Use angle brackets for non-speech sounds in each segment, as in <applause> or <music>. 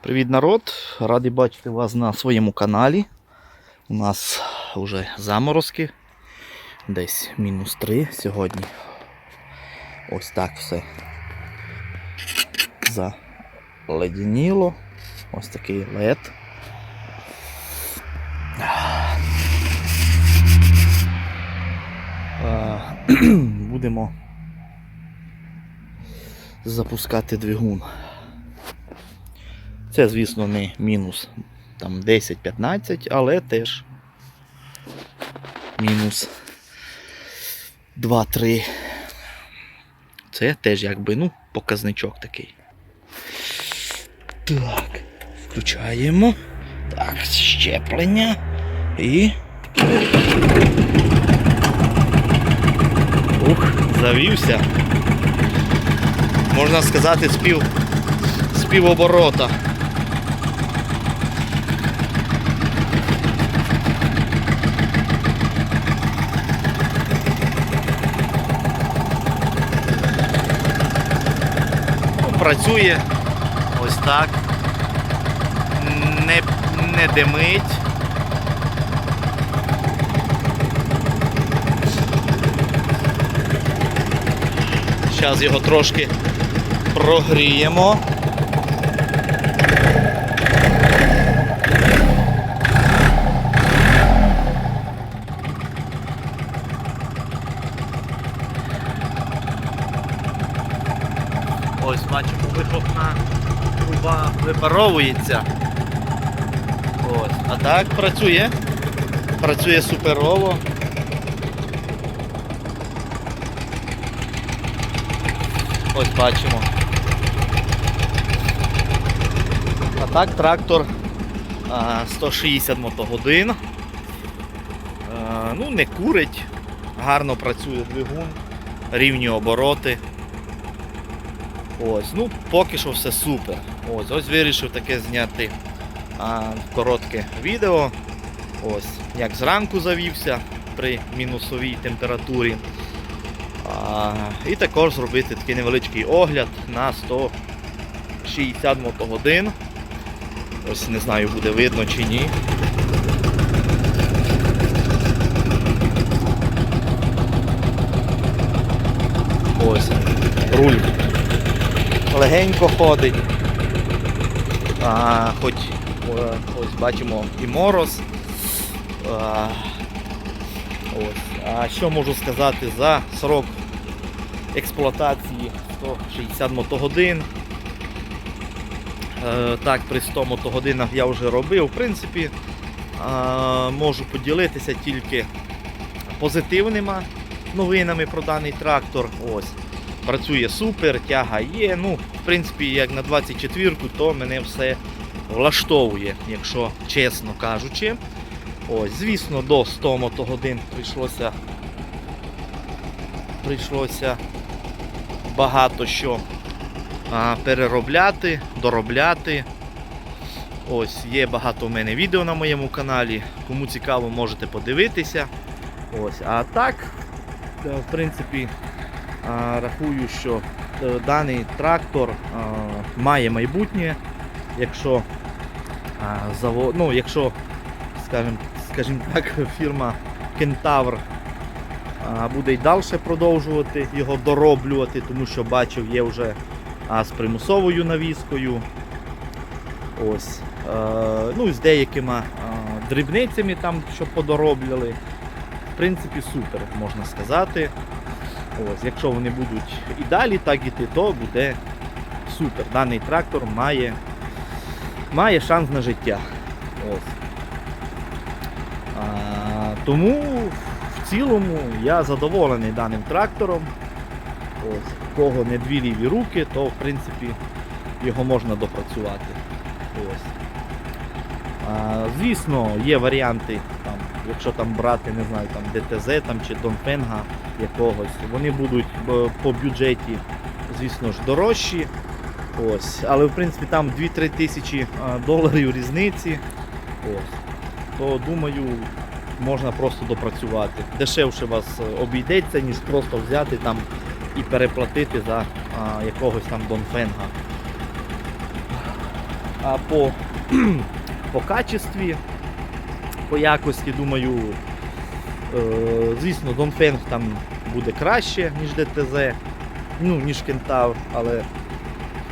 Привіт, народ! Радий бачити вас на своєму каналі. У нас вже заморозки. Десь мінус 3 сьогодні. Ось так все заледеніло. Ось такий лед. <clears throat> Будемо запускати двигун. Це, звісно, не мінус там 10-15, але теж мінус 2-3. Це теж якби ну, показничок такий. Так, включаємо. Так, щеплення. І. Ух, завівся. Можна сказати, спів, співоборота. Ну, Працює ось так. Не, не димить. Зараз його трошки прогріємо. Ось бачимо, вихлопна труба випаровується. Ось. А так працює. Працює суперово. Ось бачимо. А так трактор а, 160 мотогодин. Ну, не курить, гарно працює двигун, рівні обороти. Ось, ну поки що все супер. Ось, ось вирішив таке зняти а, коротке відео. Ось, як зранку завівся при мінусовій температурі. А, і також зробити такий невеличкий огляд на 160 мотогодин. Ось не знаю, буде видно чи ні. Ось, руль легенько ходить. А, хоч ось бачимо і мороз. А, ось. а що можу сказати за срок експлуатації 160 мотогодин. Е, так, при 100 мотогодинах я вже робив. В принципі, можу поділитися тільки позитивними новинами про даний трактор. Ось. Працює супер, тяга є. Ну, в принципі, як на 24-ку, то мене все влаштовує, якщо чесно кажучи. Ось, звісно, до 100 мотогодин прийшлося прийшлося багато що а, переробляти, доробляти. Ось, є багато в мене відео на моєму каналі. Кому цікаво, можете подивитися. Ось, а так, е, в принципі, рахую, що е, даний трактор має майбутнє, якщо а, заво... ну, якщо, скажімо, скажімо так, <laughs> фірма Кентавр буде й далі продовжувати його дороблювати, тому що бачив, є вже з примусовою навіскою. Ось. Е, ну з деякими дрібницями там, що подоробляли. В принципі, супер, можна сказати. Ось, якщо вони будуть і далі так іти, то буде супер. Даний трактор має, має шанс на життя. Ось. А, тому в цілому я задоволений даним трактором. Ось. Кого не дві ліві руки, то в принципі його можна допрацювати. Ось. А, звісно, є варіанти, там, якщо там брати, не знаю, там ДТЗ там, чи Донфенга якогось, вони будуть по бюджеті, звісно ж, дорожчі. Ось. Але в принципі там 2-3 тисячі доларів різниці. Ось. То думаю, можна просто допрацювати. Дешевше вас е, обійдеться, ніж просто взяти там і переплатити за а, якогось там Донфенга. А по, <clears throat> по качестві, по якості, думаю, е, звісно, Донфенг там буде краще, ніж ДТЗ, ну, ніж Кентавр, але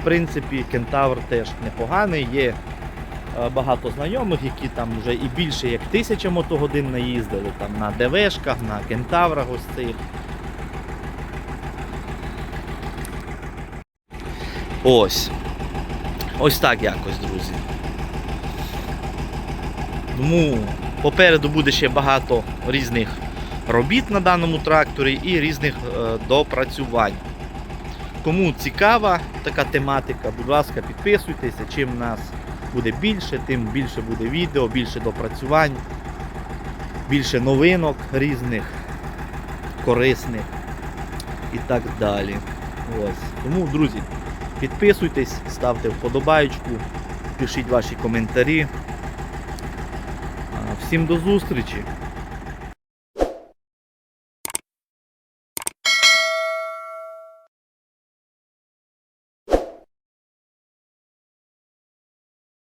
в принципі Кентавр теж непоганий. Є е, багато знайомих, які там вже і більше як тисяча мотогодин наїздили там на ДВшках, на Кентаврах ось цих. Ось. Ось так якось, друзі. Тому попереду буде ще багато різних робіт на даному тракторі і різних е, допрацювань. Кому цікава така тематика, будь ласка, підписуйтеся. Чим нас буде більше, тим більше буде відео, більше допрацювань, більше новинок різних, корисних і так далі. Ось. Тому, друзі, підписуйтесь, ставте вподобайку, пишіть ваші коментарі. Всім до зустрічі!